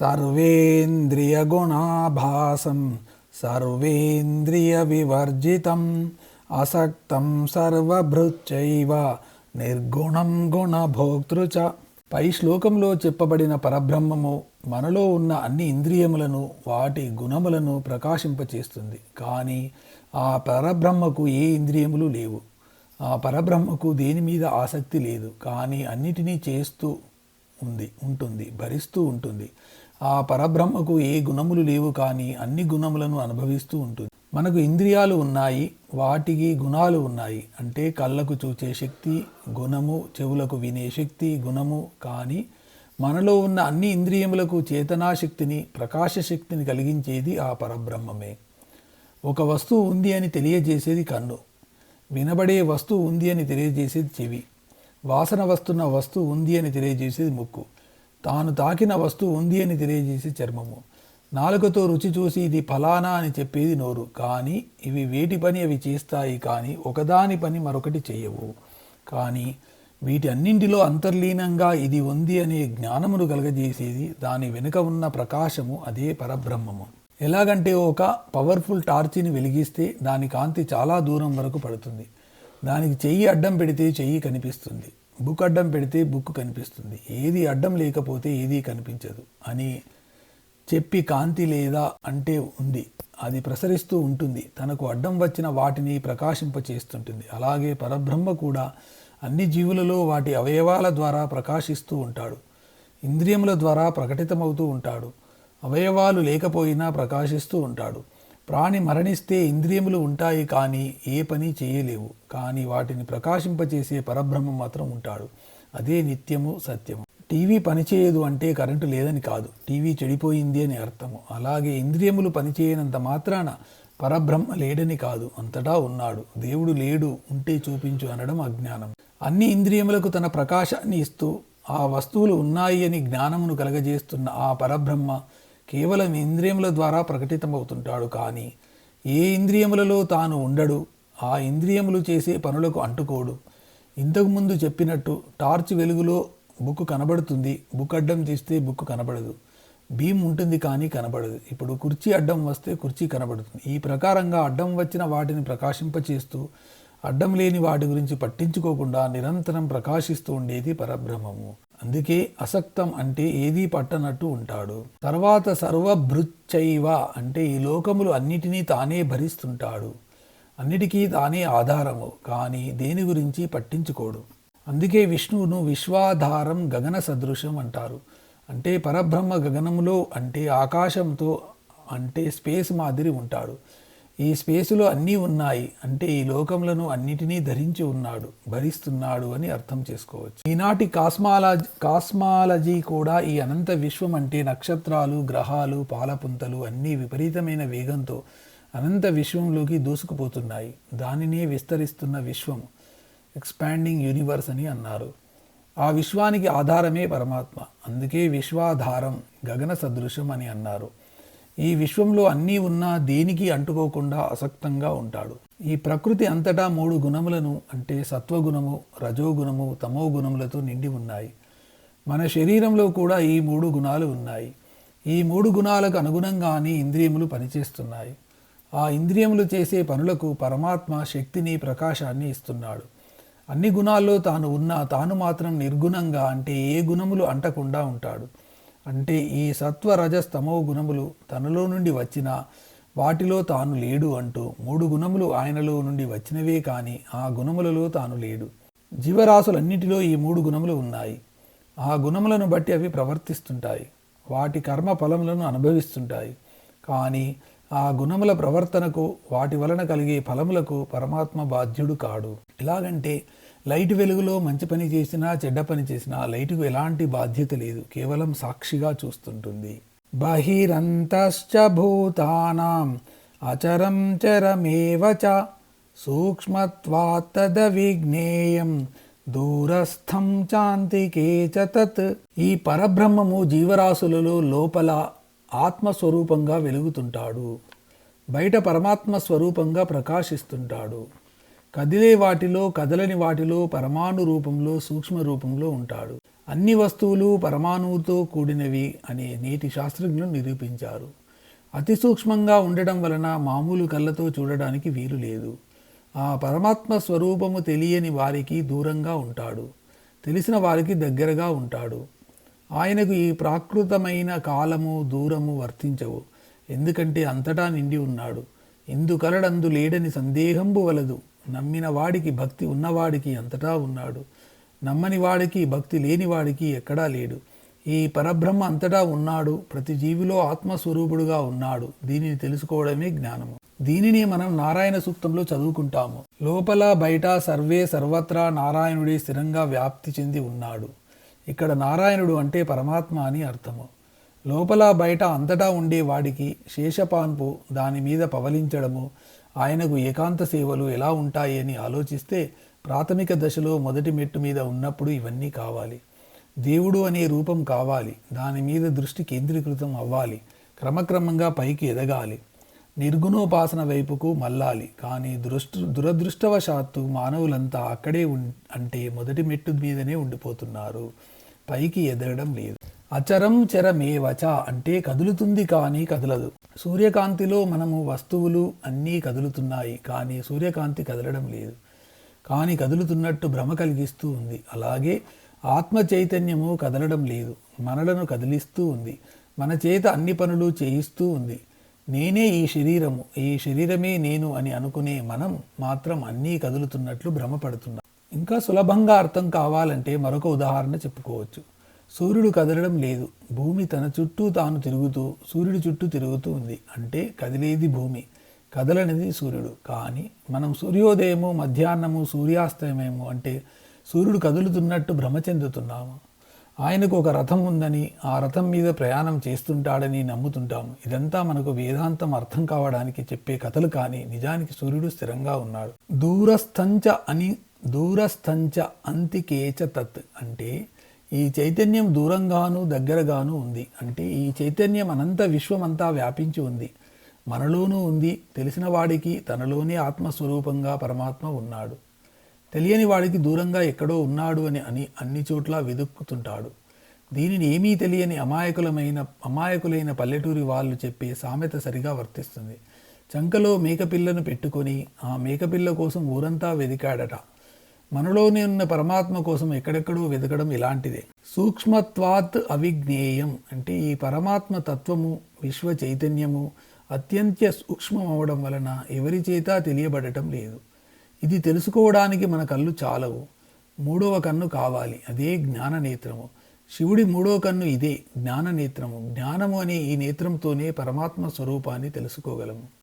సర్వేంద్రియగుణాభాసం సర్వేంద్రియవివర్జితం అసక్తం సర్వభృచ్చైవ నిర్గుణం గుణభోక్తృచ పై శ్లోకంలో చెప్పబడిన పరబ్రహ్మము మనలో ఉన్న అన్ని ఇంద్రియములను వాటి గుణములను ప్రకాశింపచేస్తుంది. కానీ ఆ పరబ్రహ్మకు ఏ ఇంద్రియములు లేవు. ఆ పరబ్రహ్మకు దేని మీద ఆసక్తి లేదు. కానీ అన్నిటినీ చేస్తూ ఉంది ఉంటుంది భరిస్తూ ఉంటుంది. ఆ పరబ్రహ్మకు ఏ గుణములు లేవు కానీ అన్ని గుణములను అనుభవిస్తూ ఉంటుంది. మనకు ఇంద్రియాలు ఉన్నాయి వాటికి గుణాలు ఉన్నాయి. అంటే కళ్ళకు చూచే శక్తి గుణము చెవులకు వినే శక్తి గుణము కానీ మనలో ఉన్న అన్ని ఇంద్రియములకు చేతనాశక్తిని ప్రకాశ శక్తిని కలిగించేది ఆ పరబ్రహ్మమే. ఒక వస్తువు ఉంది అని తెలియజేసేది కన్ను. వినబడే వస్తువు ఉంది అని తెలియజేసేది చెవి. వాసన వస్తున్న వస్తువు ఉంది అని తెలియజేసేది ముక్కు. తాను తాకిన వస్తువు ఉంది అని తెలియజేసి చర్మము. నాలుకతో రుచి చూసి ఇది ఫలానా అని చెప్పేది నోరు. కానీ ఇవి వేటి పని అవి చేస్తాయి. కానీ ఒకదాని పని మరొకటి చేయవు. కానీ వీటి అన్నింటిలో అంతర్లీనంగా ఇది ఉంది అనే జ్ఞానమును కలగజేసేది. దాని వెనుక ఉన్న ప్రకాశము అదే పరబ్రహ్మము. ఎలాగంటే ఒక పవర్ఫుల్ టార్చిని వెలిగిస్తే దాని కాంతి చాలా దూరం వరకు పడుతుంది. దానికి చెయ్యి అడ్డం పెడితే చెయ్యి కనిపిస్తుంది. బుక్ అడ్డం పెడితే బుక్ కనిపిస్తుంది. ఏది అడ్డం లేకపోతే ఏదీ కనిపించదు అని చెప్పి కాంతి లేదా అంటే ఉంది. అది ప్రసరిస్తూ ఉంటుంది. తనకు అడ్డం వచ్చిన వాటిని ప్రకాశింపచేస్తుంటుంది. అలాగే పరబ్రహ్మ కూడా అన్ని జీవులలో వాటి అవయవాల ద్వారా ప్రకాశిస్తూ ఉంటాడు. ఇంద్రియముల ద్వారా ప్రకటితమవుతూ ఉంటాడు. అవయవాలు లేకపోయినా ప్రకాశిస్తూ ఉంటాడు. ప్రాణి మరణిస్తే ఇంద్రియములు ఉంటాయి కానీ ఏ పని చేయలేవు. కానీ వాటిని ప్రకాశింపచేసే పరబ్రహ్మం మాత్రం ఉంటాడు. అదే నిత్యము సత్యము. టీవీ పనిచేయదు అంటే కరెంటు లేదని కాదు. టీవీ చెడిపోయింది అని అర్థము. అలాగే ఇంద్రియములు పనిచేయనంత మాత్రాన పరబ్రహ్మ లేడని కాదు. అంతటా ఉన్నాడు. దేవుడు లేడు. ఉంటే చూపించు అనడం అజ్ఞానం. అన్ని ఇంద్రియములకు తన ప్రకాశాన్ని ఇస్తూ ఆ వస్తువులు ఉన్నాయి అని జ్ఞానమును కలగజేస్తున్న ఆ పరబ్రహ్మ కేవలం ఇంద్రియముల ద్వారా ప్రకటితమవుతుంటాడు కానీ ఏ ఇంద్రియములలో తాను ఉండడు ఆ ఇంద్రియములు చేసే పనులకు అంటుకోడు. ఇంతకుముందు చెప్పినట్టు టార్చ్ వెలుగులో బుక్ కనబడుతుంది బుక్ అడ్డం తీస్తే బుక్ కనబడదు. భీమ్ ఉంటుంది కానీ కనబడదు. ఇప్పుడు కుర్చీ అడ్డం వస్తే కుర్చీ కనబడుతుంది. ఈ ప్రకారంగా అడ్డం వచ్చిన వాటిని ప్రకాశింపచేస్తూ అడ్డం లేని వాటి గురించి పట్టించుకోకుండా నిరంతరం ప్రకాశిస్తూ ఉండేది పరబ్రహ్మము. అందుకే అసక్తం అంటే ఏదీ పట్టనట్టు ఉంటాడు. తర్వాత సర్వభృచ్చైవ అంటే ఈ లోకములు అన్నిటినీ తానే భరిస్తుంటాడు. అన్నిటికీ తానే ఆధారము కానీ దేని గురించి పట్టించుకోడు. అందుకే విష్ణువును విశ్వాధారం గగన సదృశం అంటారు. అంటే పరబ్రహ్మ గగనములో అంటే ఆకాశంతో అంటే స్పేస్ మాదిరి ఉంటాడు. ఈ స్పేసులో అన్నీ ఉన్నాయి అంటే ఈ లోకములను అన్నిటినీ ధరించి ఉన్నాడు భరిస్తున్నాడు అని అర్థం చేసుకోవచ్చు. ఈనాటి కాస్మాలజీ కాస్మాలజీ కూడా ఈ అనంత విశ్వం అంటే నక్షత్రాలు గ్రహాలు పాలపుంతలు అన్నీ విపరీతమైన వేగంతో అనంత విశ్వంలోకి దూసుకుపోతున్నాయి. దానినే విస్తరిస్తున్న విశ్వం ఎక్స్పాండింగ్ యూనివర్స్ అని అన్నారు. ఆ విశ్వానికి ఆధారమే పరమాత్మ. అందుకే విశ్వాధారం గగన సదృశం అని అన్నారు. ఈ విశ్వంలో అన్నీ ఉన్నా దేనికి అంటుకోకుండా అసక్తంగా ఉంటాడు. ఈ ప్రకృతి అంతటా మూడు గుణములను అంటే సత్వగుణము రజోగుణము తమో గుణములతో నిండి ఉన్నాయి. మన శరీరంలో కూడా ఈ మూడు గుణాలు ఉన్నాయి. ఈ మూడు గుణాలకు అనుగుణంగానే ఇంద్రియములు పనిచేస్తున్నాయి. ఆ ఇంద్రియములు చేసే పనులకు పరమాత్మ శక్తిని ప్రకాశాన్ని ఇస్తున్నాడు. అన్ని గుణాల్లో తాను ఉన్నా తాను మాత్రం నిర్గుణంగా అంటే ఏ గుణములు అంటకుండా ఉంటాడు. అంటే ఈ సత్వ రజస్తమో గుణములు తనలో నుండి వచ్చిన వాటిలో తాను లేడు అంటూ మూడు గుణములు ఆయనలో నుండి వచ్చినవే కానీ ఆ గుణములలో తాను లేడు. జీవరాశులన్నిటిలో ఈ మూడు గుణములు ఉన్నాయి. ఆ గుణములను బట్టి అవి ప్రవర్తిస్తుంటాయి. వాటి కర్మ ఫలములను అనుభవిస్తుంటాయి. కానీ ఆ గుణముల ప్రవర్తనకు వాటి వలన కలిగే ఫలములకు పరమాత్మ బాధ్యుడు కాడు. ఎలాగంటే లైట్ వెలుగులో మంచి పని చేసినా చెడ్డ పని చేసినా లైటుకు ఎలాంటి బాధ్యత లేదు. కేవలం సాక్షిగా చూస్తుంటుంది. బహిరంతశ్చ భూతానాం అచరం చరమేవ చ సూక్ష్మత్వాత్తద విజ్ఞేయం దూరస్థం చాంతికే తత్. ఈ పరబ్రహ్మము జీవరాశులలో లోపల ఆత్మస్వరూపంగా వెలుగుతుంటాడు. బయట పరమాత్మ స్వరూపంగా ప్రకాశిస్తుంటాడు. కదిలే వాటిలో కదలని వాటిలో పరమాణు రూపంలో సూక్ష్మ రూపంలో ఉంటాడు. అన్ని వస్తువులు పరమాణువుతో కూడినవి అని నేటి శాస్త్రజ్ఞులు నిరూపించారు. అతి సూక్ష్మంగా ఉండడం వలన మామూలు కళ్ళతో చూడడానికి వీలు లేదు. ఆ పరమాత్మ స్వరూపము తెలియని వారికి దూరంగా ఉంటాడు. తెలిసిన వారికి దగ్గరగా ఉంటాడు. ఆయనకు ఈ ప్రాకృతమైన కాలము దూరము వర్తించవు. ఎందుకంటే అంతటా నిండి ఉన్నాడు. ఇందుకలడందు లేడని సందేహంబు వలదు. నమ్మిన వాడికి భక్తి ఉన్నవాడికి అంతటా ఉన్నాడు. నమ్మని వాడికి భక్తి లేని వాడికి ఎక్కడా లేడు. ఈ పరబ్రహ్మ అంతటా ఉన్నాడు. ప్రతి జీవిలో ఆత్మస్వరూపుడుగా ఉన్నాడు. దీనిని తెలుసుకోవడమే జ్ఞానము. దీనిని మనం నారాయణ సూక్తంలో చదువుకుంటాము. లోపల బయట సర్వే సర్వత్రా నారాయణుడే స్థిరంగా వ్యాప్తి చెంది ఉన్నాడు. ఇక్కడ నారాయణుడు అంటే పరమాత్మ అని అర్థము. లోపల బయట అంతటా ఉండే వాడికి శేషపాన్పు దాని మీద పవలించడము ఆయనకు ఏకాంత సేవలు ఎలా ఉంటాయి అని ఆలోచిస్తే ప్రాథమిక దశలో మొదటి మెట్టు మీద ఉన్నప్పుడు ఇవన్నీ కావాలి. దేవుడు అనే రూపం కావాలి. దాని మీద దృష్టి కేంద్రీకృతం అవ్వాలి. క్రమక్రమంగా పైకి ఎదగాలి. నిర్గుణోపాసన వైపుకు మళ్ళాలి. కానీ దృష్ట దురదృష్టవశాత్తు మానవులంతా అక్కడే ఉం అంటే మొదటి మెట్టు మీదనే ఉండిపోతున్నారు. పైకి ఎదగడం లేదు. అచరం చరమేవచ అంటే కదులుతుంది కానీ కదలదు. సూర్యకాంతిలో మనము వస్తువులు అన్నీ కదులుతున్నాయి కానీ సూర్యకాంతి కదలడం లేదు. కానీ కదులుతున్నట్టు భ్రమ కలిగిస్తూ ఉంది. అలాగే ఆత్మ చైతన్యము కదలడం లేదు. మనలను కదిలిస్తూ ఉంది. మన చేత అన్ని పనులు చేయిస్తూ ఉంది. నేనే ఈ శరీరము. ఈ శరీరమే నేను అని అనుకునే మనం మాత్రం అన్నీ కదులుతున్నట్లు భ్రమపడుతున్నాం ఇంకా సులభంగా అర్థం కావాలంటే మరొక ఉదాహరణ చెప్పుకోవచ్చు. సూర్యుడు కదలడం లేదు. భూమి తన చుట్టూ తాను తిరుగుతూ సూర్యుడి చుట్టూ తిరుగుతూ ఉంది. అంటే కదిలేది భూమి. కదలనిది సూర్యుడు. కానీ మనం సూర్యోదయము మధ్యాహ్నము సూర్యాస్తమయము అంటే సూర్యుడు కదులుతున్నట్టు భ్రమ చెందుతున్నాము. ఆయనకు ఒక రథం ఉందని ఆ రథం మీద ప్రయాణం చేస్తుంటాడని నమ్ముతుంటాము. ఇదంతా మనకు వేదాంతం అర్థం కావడానికి చెప్పే కథలు కానీ నిజానికి సూర్యుడు స్థిరంగా ఉన్నాడు. దూరస్థంచ అని దూరస్థంచ అంతికేచ తత్ అంటే ఈ చైతన్యం దూరంగాను దగ్గరగాను ఉంది. అంటే ఈ చైతన్యం అనంత విశ్వమంతా వ్యాపించి ఉంది. మనలోనూ ఉంది. తెలిసిన వాడికి తనలోనే ఆత్మస్వరూపంగా పరమాత్మ ఉన్నాడు. తెలియని వాడికి దూరంగా ఎక్కడో ఉన్నాడు అని అని అన్ని చోట్ల వెదుక్కుతుంటాడు. దీనిని ఏమీ తెలియని అమాయకులమైన అమాయకులైన పల్లెటూరి వాళ్ళు చెప్పే సామెత సరిగా వర్తిస్తుంది. చంకలో మేకపిల్లను పెట్టుకొని ఆ మేకపిల్ల కోసం ఊరంతా వెదికాడట మనలోనే ఉన్న పరమాత్మ కోసం ఎక్కడెక్కడో వెతకడం ఇలాంటిదే. సూక్ష్మత్వాత్ అవిజ్ఞేయం అంటే ఈ పరమాత్మ తత్వము విశ్వ చైతన్యము అత్యంత సూక్ష్మం అవడం వలన ఎవరి చేత తెలియబడటం లేదు. ఇది తెలుసుకోవడానికి మన కళ్ళు చాలవు. మూడవ కన్ను కావాలి అదే జ్ఞాన నేత్రము శివుడి మూడో కన్ను ఇదే జ్ఞాన నేత్రము జ్ఞానము అనే ఈ నేత్రంతోనే పరమాత్మ స్వరూపాన్ని తెలుసుకోగలము.